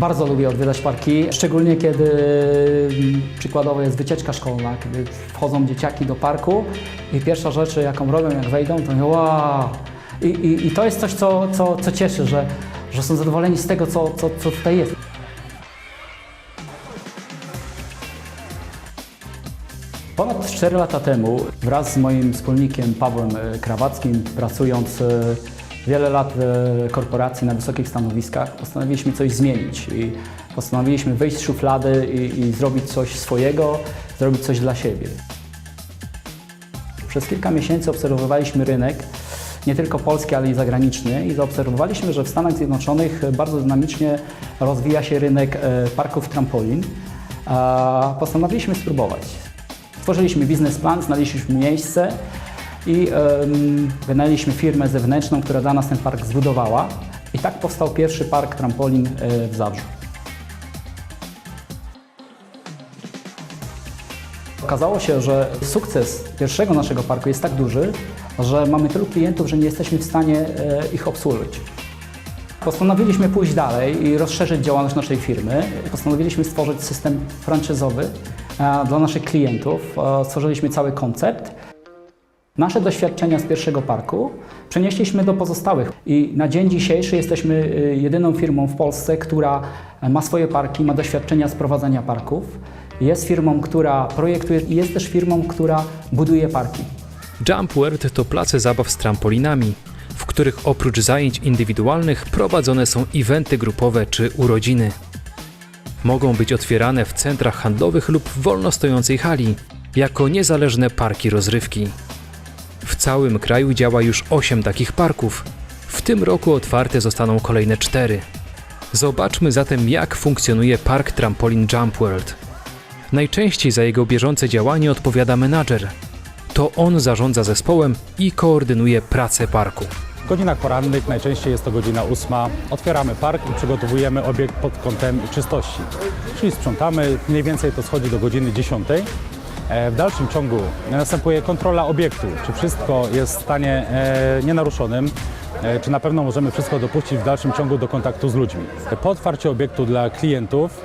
Bardzo lubię odwiedzać parki, szczególnie kiedy mm, przykładowo jest wycieczka szkolna, kiedy wchodzą dzieciaki do parku i pierwsza rzecz, jaką robią, jak wejdą, to mówią wow! I, i, i to jest coś, co, co, co cieszy, że, że są zadowoleni z tego, co, co, co tutaj jest. Ponad 4 lata temu wraz z moim wspólnikiem Pawłem Krawackim, pracując e, wiele lat w korporacji na wysokich stanowiskach, postanowiliśmy coś zmienić i postanowiliśmy wyjść z szuflady i, i zrobić coś swojego, zrobić coś dla siebie. Przez kilka miesięcy obserwowaliśmy rynek, nie tylko polski, ale i zagraniczny i zaobserwowaliśmy, że w Stanach Zjednoczonych bardzo dynamicznie rozwija się rynek e, parków trampolin. Postanowiliśmy spróbować. Stworzyliśmy biznesplan, znaleźliśmy miejsce i wynajęliśmy firmę zewnętrzną, która dla nas ten park zbudowała. I tak powstał pierwszy park trampolin e, w Zabrzu. Okazało się, że sukces pierwszego naszego parku jest tak duży, że mamy tylu klientów, że nie jesteśmy w stanie e, ich obsłużyć. Postanowiliśmy pójść dalej i rozszerzyć działalność naszej firmy. Postanowiliśmy stworzyć system franczyzowy e, dla naszych klientów. Stworzyliśmy cały koncept. Nasze doświadczenia z pierwszego parku przenieśliśmy do pozostałych i na dzień dzisiejszy jesteśmy y, jedyną firmą w Polsce, która ma swoje parki, ma doświadczenia z prowadzenia parków. Jest firmą, która projektuje i jest też firmą, która buduje parki. Jump World to place zabaw z trampolinami, w których oprócz zajęć indywidualnych prowadzone są eventy grupowe czy urodziny. Mogą być otwierane w centrach handlowych lub w wolno stojącej hali, jako niezależne parki rozrywki. W całym kraju działa już 8 takich parków. W tym roku otwarte zostaną kolejne 4. Zobaczmy zatem, jak funkcjonuje park trampolin Jump World. Najczęściej za jego bieżące działanie odpowiada menadżer. To on zarządza zespołem i koordynuje pracę parku. W godzinach porannych najczęściej jest to godzina ósma. Otwieramy park i przygotowujemy obiekt pod kątem czystości. Czyli sprzątamy, mniej więcej to schodzi do godziny 10. E, W dalszym ciągu następuje kontrola obiektu, czy wszystko jest w stanie e, nienaruszonym, e, czy na pewno możemy wszystko dopuścić w dalszym ciągu do kontaktu z ludźmi. Po otwarciu obiektu dla klientów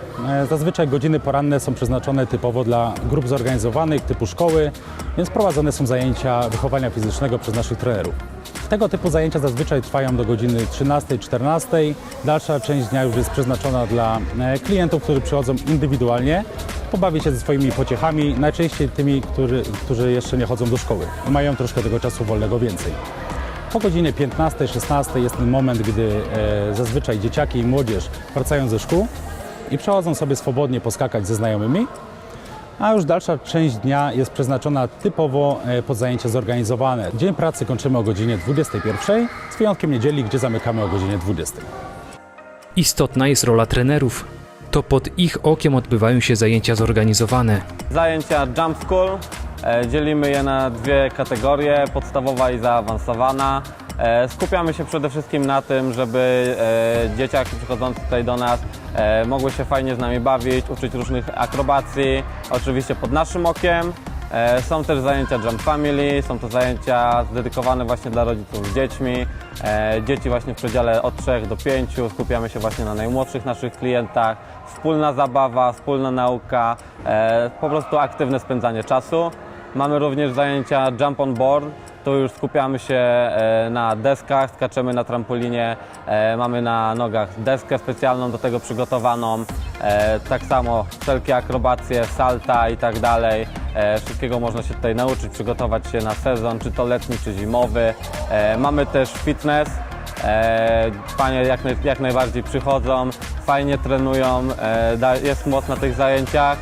zazwyczaj godziny poranne są przeznaczone typowo dla grup zorganizowanych typu szkoły, więc prowadzone są zajęcia wychowania fizycznego przez naszych trenerów. Tego typu zajęcia zazwyczaj trwają do godziny 13-14. Dalsza część dnia już jest przeznaczona dla klientów, którzy przychodzą indywidualnie, pobawić się ze swoimi pociechami, najczęściej tymi, którzy, którzy jeszcze nie chodzą do szkoły mają troszkę tego czasu wolnego więcej. Po godzinie 15-16 jest ten moment, gdy e, zazwyczaj dzieciaki i młodzież wracają ze szkół i przechodzą sobie swobodnie poskakać ze znajomymi, a już dalsza część dnia jest przeznaczona typowo e, pod zajęcia zorganizowane. Dzień pracy kończymy o godzinie 21, z wyjątkiem niedzieli, gdzie zamykamy o godzinie 20. Istotna jest rola trenerów. To pod ich okiem odbywają się zajęcia zorganizowane. Zajęcia Jump School. E, Dzielimy je na dwie kategorie, podstawowa i zaawansowana. E, Skupiamy się przede wszystkim na tym, żeby e, dzieciaki przychodzące tutaj do nas mogły się fajnie z nami bawić, uczyć różnych akrobacji, oczywiście pod naszym okiem. E, Są też zajęcia Jump Family, są to zajęcia dedykowane właśnie dla rodziców z dziećmi. E, Dzieci właśnie w przedziale od 3 do 5, skupiamy się właśnie na najmłodszych naszych klientach. Wspólna zabawa, wspólna nauka, e, po prostu aktywne spędzanie czasu. Mamy również zajęcia Jump on Board, tu już skupiamy się na deskach, skaczemy na trampolinie, mamy na nogach deskę specjalną do tego przygotowaną, tak samo wszelkie akrobacje, salta i tak dalej. E, Wszystkiego można się tutaj nauczyć, przygotować się na sezon, czy to letni, czy zimowy. E, Mamy też fitness, E, Panie jak, naj, jak najbardziej przychodzą, fajnie trenują, jest moc na tych zajęciach.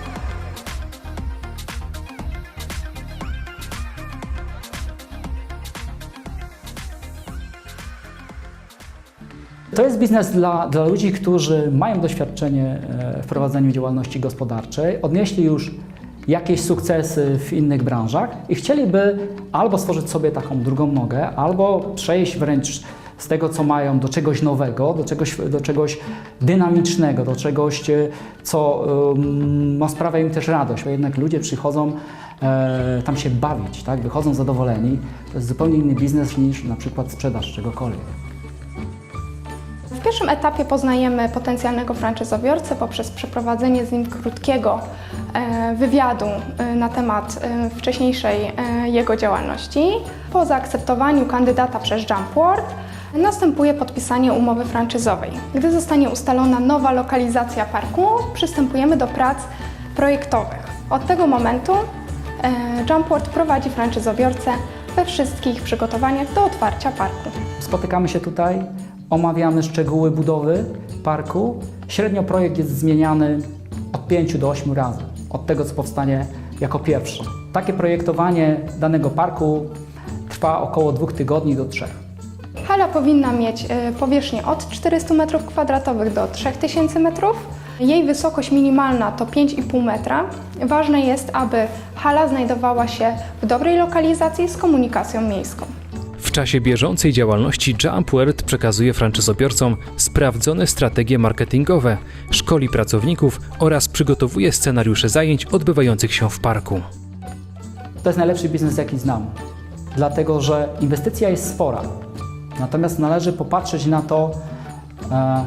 To jest biznes dla, dla ludzi, którzy mają doświadczenie w prowadzeniu działalności gospodarczej, odnieśli już jakieś sukcesy w innych branżach i chcieliby albo stworzyć sobie taką drugą nogę, albo przejść wręcz z tego, co mają, do czegoś nowego, do czegoś, do czegoś dynamicznego, do czegoś, e, co um, sprawia im też radość, bo jednak ludzie przychodzą e, tam się bawić, tak? wychodzą zadowoleni. To jest zupełnie inny biznes niż na przykład sprzedaż czegokolwiek. Pierwszym etapie poznajemy potencjalnego franczyzobiorcę poprzez przeprowadzenie z nim krótkiego e, wywiadu e, na temat e, wcześniejszej jego działalności. Po zaakceptowaniu kandydata przez Jumpworld następuje podpisanie umowy franczyzowej. Gdy zostanie ustalona nowa lokalizacja parku, przystępujemy do prac projektowych. Od tego momentu Jumpworld prowadzi franczyzobiorcę we wszystkich przygotowaniach do otwarcia parku. Spotykamy się tutaj, omawiamy szczegóły budowy parku. Średnio projekt jest zmieniany od 5 do 8 razy, od tego co powstanie jako pierwsze. Takie projektowanie danego parku trwa około 2 tygodni do 3. Hala powinna mieć e, powierzchnię od 400 m2 do 3000 m. Jej wysokość minimalna to 5,5 metra. Ważne jest, aby hala znajdowała się w dobrej lokalizacji z komunikacją miejską. Czasie bieżącej działalności JumpWorld przekazuje franczyzobiorcom sprawdzone strategie marketingowe, szkoli pracowników oraz przygotowuje scenariusze zajęć odbywających się w parku. To jest najlepszy biznes, jaki znam, dlatego że inwestycja jest spora. Natomiast należy popatrzeć na to e,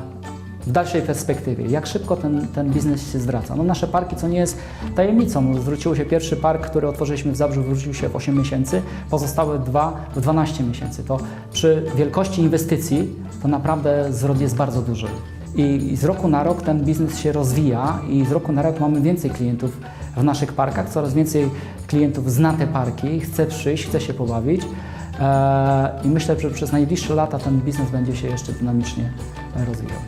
w dalszej perspektywie, jak szybko ten, ten biznes się zwraca. No, nasze parki, co nie jest tajemnicą, zwróciło się pierwszy park, który otworzyliśmy w Zabrzu, zwrócił się w 8 miesięcy, pozostałe dwa w 12 miesięcy. To przy wielkości inwestycji to naprawdę zwrot jest bardzo duży. I, z roku na rok ten biznes się rozwija i z roku na rok mamy więcej klientów w naszych parkach, coraz więcej klientów zna te parki, chce przyjść, chce się pobawić. Eee, I myślę, że przez najbliższe lata ten biznes będzie się jeszcze dynamicznie e, rozwijał.